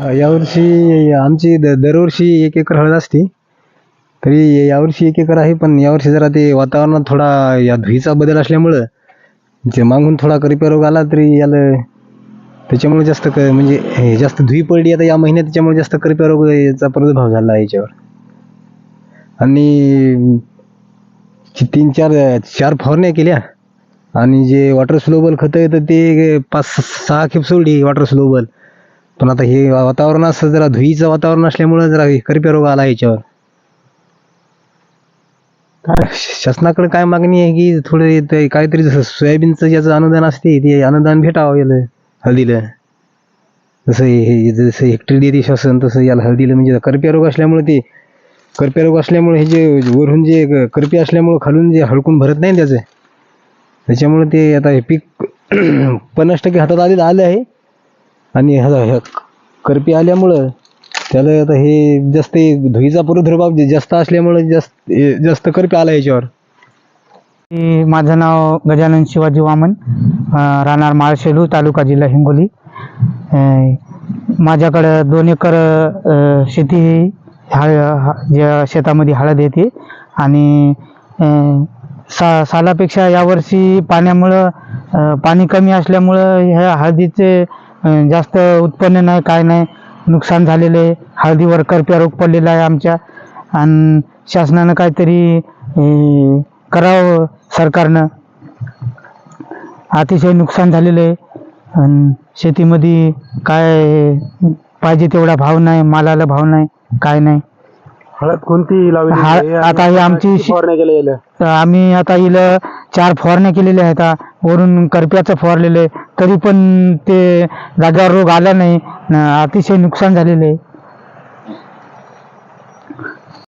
यावर्षी आमची द दरवर्षी एक एकर हळद असते. तरी यावर्षी एक एकर आहे पण यावर्षी जरा ते वातावरणात थोडा या धुईचा बदल असल्यामुळं जे मागून थोडा करिपा रोग आला तरी याला त्याच्यामुळे जास्त क म्हणजे हे जास्त धुई पडली. आता या महिन्यात त्याच्यामुळे जास्त करिपा रोग याचा प्रादुर्भाव झाला आहे याच्यावर. आणि तीन चार चार फवारण्या केल्या. आणि जे वॉटर स्लोबल खतं येतं ते पाच सहा खेप सोडली वॉटर स्लोबल. पण आता हे वातावरण असं जरा धुईचं वातावरण असल्यामुळे जरा करप्या रोग आला याच्यावर. काय शासनाकडे काय मागणी आहे की थोडं ते काहीतरी जसं सोयाबीनचं ज्याचं अनुदान असते ते अनुदान भेटावं याला हळदीला. जसं हे जसं हेक्टरी देते शासन तसं याला हळदीला म्हणजे करप्या रोग असल्यामुळे ते करप्या रोग असल्यामुळे हे जे वरून जे करपे असल्यामुळे असल्यामुळं खालून जे हळकून भरत नाही त्याचं. त्याच्यामुळे ते आता हे पीक पन्नास टक्के हातात आले आलं आहे. आणि ह- ह- करपी आल्यामुळं त्याला आता हे जास्त धुईचा प्रादुर्भाव जास्त असल्यामुळं जास्त जास्त करपी आला याच्यावर. मी- माझं नाव गजानन शिवाजी वामन राहणार माळशेलू तालुका जिल्हा हिंगोली. माझ्याकडं दोन एकर शेती हळ ज्या शेतामध्ये हळद येते आणि सा सालापेक्षा यावर्षी पाण्यामुळं पाणी कमी असल्यामुळं ह्या हळदीचे जास्त उत्पन्न नाही काय नाही. नुकसान झालेलं आहे. हळदीवर करप्या रोग पडलेला आहे आमच्या. आणि शासनानं काहीतरी करावं सरकारनं. अतिशय नुकसान झालेलं आहे. आणि शेतीमध्ये काय पाहिजे तेवढा भाव नाही मालाला भाव नाही काय नाही. हळद कोणती लावली? आता ही आमची आम्ही आता हिला चार फवारण्या केलेल्या आहेत. वरून करप्याचं फवारलेलं आहे. तरी पण ते जागेवर रोग आला नाही. अतिशय नुकसान झालेलं आहे.